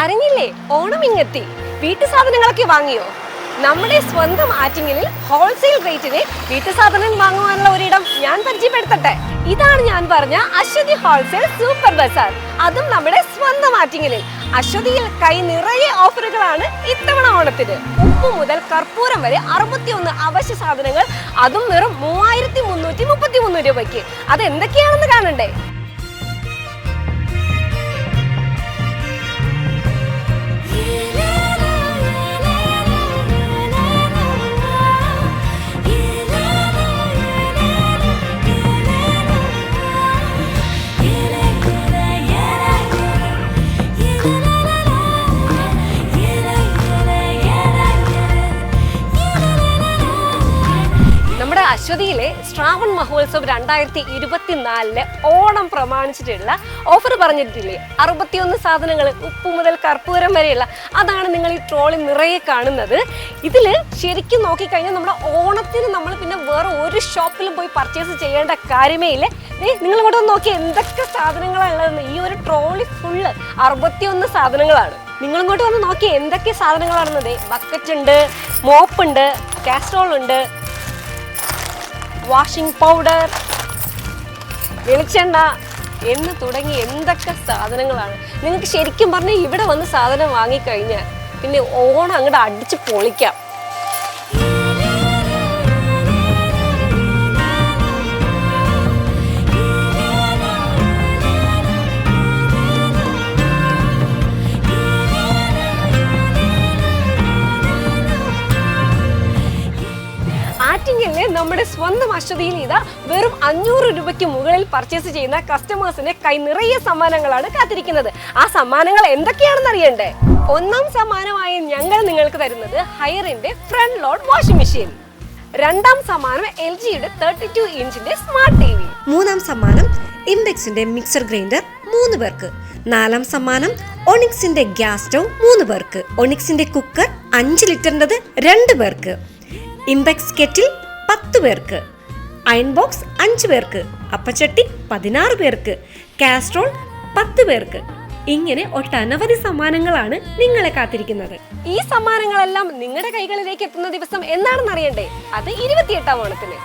അറിഞ്ഞില്ലേ? ഓണം ഇങ്ങെത്തി. വീട്ടു സാധനങ്ങളൊക്കെ വാങ്ങിയോ? നമ്മുടെ സ്വന്തം ആറ്റിങ്ങലിൽ ഹോൾസെയിൽ റേറ്റിന് വീട്ടു സാധനം വാങ്ങുവാനുള്ള ഒരിടം ഞാൻ പരിചയപ്പെടുത്തട്ടെ. ഇതാണ് ഞാൻ പറഞ്ഞ അശ്വതി ഹോൾസെയിൽ സൂപ്പർ ബസാർ അതും നമ്മുടെ സ്വന്തം ആറ്റിങ്ങലിൽ. അശ്വതിയിൽ കൈ നിറയെ ഓഫറുകളാണ് ഇത്തവണ ഓണത്തിന്. ഉപ്പ് മുതൽ കർപ്പൂരം വരെ അറുപത്തിയൊന്ന് അവശ്യ സാധനങ്ങൾ അതും വെറും മൂവായിരത്തി മുന്നൂറ്റി മുപ്പത്തി മൂന്ന് രൂപയ്ക്ക്. അത് എന്തൊക്കെയാണെന്ന് കാണണ്ടേ? അശ്വതിയിലെ ശ്രാവൺ മഹോത്സവ് രണ്ടായിരത്തി ഇരുപത്തിനാലിലെ ഓണം പ്രമാണിച്ചിട്ടുള്ള ഓഫർ പറഞ്ഞിട്ടില്ലേ? അറുപത്തിയൊന്ന് സാധനങ്ങൾ ഉപ്പ് മുതൽ കർപ്പൂരം വരെയുള്ള അതാണ് നിങ്ങൾ ഈ ട്രോളി നിറയെ കാണുന്നത്. ഇതിൽ ശരിക്കും നോക്കിക്കഴിഞ്ഞാൽ നമ്മുടെ ഓണത്തിന് നമ്മൾ പിന്നെ വേറെ ഒരു ഷോപ്പിലും പോയി പർച്ചേസ് ചെയ്യേണ്ട കാര്യമേ ഇല്ല. നിങ്ങൾ ഒന്ന് നോക്കി എന്തൊക്കെ സാധനങ്ങളാണ് ഉള്ളതെന്ന്. ഈ ഒരു ട്രോളി ഫുള്ള് അറുപത്തിയൊന്ന് സാധനങ്ങളാണ്. നിങ്ങൾ ഇങ്ങോട്ട് വന്ന് നോക്കി എന്തൊക്കെ സാധനങ്ങളാണെന്നത് ബക്കറ്റ് ഉണ്ട് മോപ്പ് ഉണ്ട് കാസ്ട്രോൾ ഉണ്ട് വാഷിംഗ് പൗഡർ വെളിച്ചെണ്ണ എന്ന് തുടങ്ങി എന്തൊക്കെ സാധനങ്ങളാണ്. നിങ്ങൾക്ക് ശരിക്കും പറഞ്ഞാൽ ഇവിടെ വന്ന് സാധനം വാങ്ങിക്കഴിഞ്ഞാൽ പിന്നെ ഓണം അങ്ങോട്ട് അടിച്ച് പൊളിക്കാം. നമ്മുടെ സ്വന്തം അശ്വതിയിൽ ഇതാ വെറും അഞ്ഞൂറ് രൂപയ്ക്ക് മുകളിൽ പർച്ചേസ് ചെയ്യുന്ന കസ്റ്റമേഴ്സിന് കൈ നിറയെ സമ്മാനങ്ങളാണ് കാത്തിരിക്കുന്നത്. ആ സമ്മാനങ്ങൾ എന്തൊക്കെയാണെന്ന് അറിയണ്ടേ? ഒന്നാം സമ്മാനമായി ഞങ്ങൾ നിങ്ങൾക്ക് തരുന്നത് ഹയറിന്റെ ഫ്രണ്ട് ലോഡ് വാഷിംഗ് മെഷീൻ രണ്ടാം സമ്മാനം എൽ ജിയുടെ തേർട്ടി ടു ഇഞ്ചിന്റെ സ്മാർട്ട് ടി വി മൂന്നാം സമ്മാനം ഇംബെക്സിന്റെ മിക്സർ ഗ്രൈൻഡർ മൂന്ന് പേർക്ക്. നാലാം സമ്മാനം ഒണിക്സിന്റെ ഗ്യാസ് സ്റ്റൗ മൂന്ന് പേർക്ക്. ഒണിക്സിന്റെ കുക്കർ അഞ്ച് ലിറ്ററിന്റെത് രണ്ട് പേർക്ക്. ഇംബെക്സ് കെറ്റിൽ പത്ത് പേർക്ക്. അയൺ ബോക്സ് അഞ്ച് പേർക്ക്. അപ്പച്ചട്ടി പതിനാറ് പേർക്ക്. കാസ്ട്രോൾ പത്ത് പേർക്ക്. ഇങ്ങനെ ഒട്ടനവധി സമ്മാനങ്ങളാണ് നിങ്ങളെ കാത്തിരിക്കുന്നത്. ഈ സമ്മാനങ്ങളെല്ലാം നിങ്ങളുടെ കൈകളിലേക്ക് എത്തുന്ന ദിവസം എന്താണെന്ന് അറിയണ്ടേ? അത് ഇരുപത്തിയെട്ടാം ഓണത്തിന്.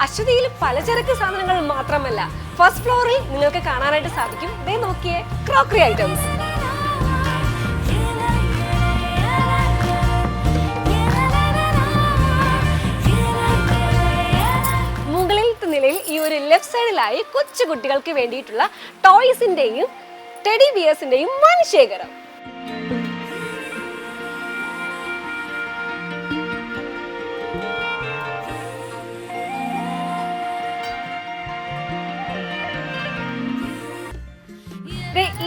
അശ്വതിയിൽ പലചരക്ക് സാധനങ്ങൾ മാത്രമല്ല ഫസ്റ്റ് ഫ്ലോറിൽ നിങ്ങൾക്ക് കാണാനായിട്ട് സാധിക്കും. ദേ നോക്കിയേ ക്രോക്കറി ഐറ്റംസ് സൈഡിലായി കൊച്ചു കുട്ടികൾക്ക് വേണ്ടിയിട്ടുള്ള ടോയ്സിന്റെയും ടെഡി ബിയേഴ്സിന്റെയും വൻ ശേഖരം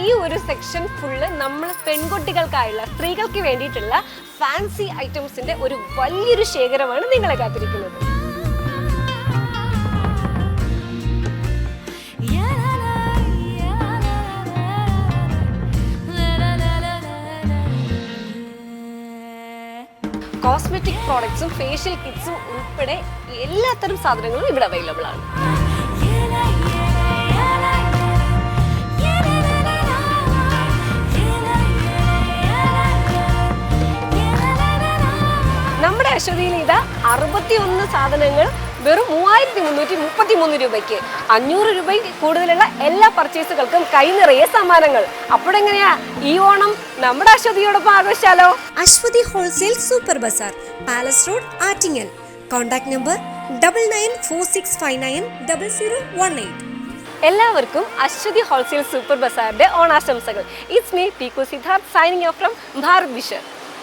ഈ ഒരു സെക്ഷൻ ഫുള്ള് നമ്മൾ പെൺകുട്ടികൾക്കായുള്ള സ്ത്രീകൾക്ക് വേണ്ടിയിട്ടുള്ള ഫാൻസി ഐറ്റംസിന്റെ ഒരു വലിയൊരു ശേഖരമാണ് നിങ്ങളെ കാത്തിരിക്കുന്നത്. കോസ്മെറ്റിക് പ്രോഡക്ട്സും ഫേഷ്യൽ കിറ്റ്സും ഉൾപ്പെടെ എല്ലാത്തരം സാധനങ്ങളും ഇവിടെ അവൈലബിൾ ആണ്. നമ്മുടെ അശ്വതിയിൽ ഇതാ അറുപത്തിയൊന്ന് സാധനങ്ങൾ വെറും മൂവായിരത്തി മുന്നൂറ്റി മുപ്പത്തി മൂന്ന് രൂപയ്ക്ക് അഞ്ഞൂറ് രൂപയിൽ കൂടുതലുള്ള എല്ലാ പർച്ചേസുകൾക്കും കൈ നിറയെ സമ്മാനങ്ങൾ. അപ്പോഴെങ്ങനെയാ ഈ ഓണം നമ്മുടെ അശ്വതിയോടൊപ്പം ആഘോഷിച്ചാലോ? Aswathi wholesale super bazaar palace road Attingal. Contact number double nine four six five nine double zero one eight എല്ലാവർക്കും അശ്വതി ഹോൾസെയിൽ സൂപ്പർ ബസാറിന്റെ ഓണാശംസകൾ. It's me P K Siddharth signing off from Bharat vision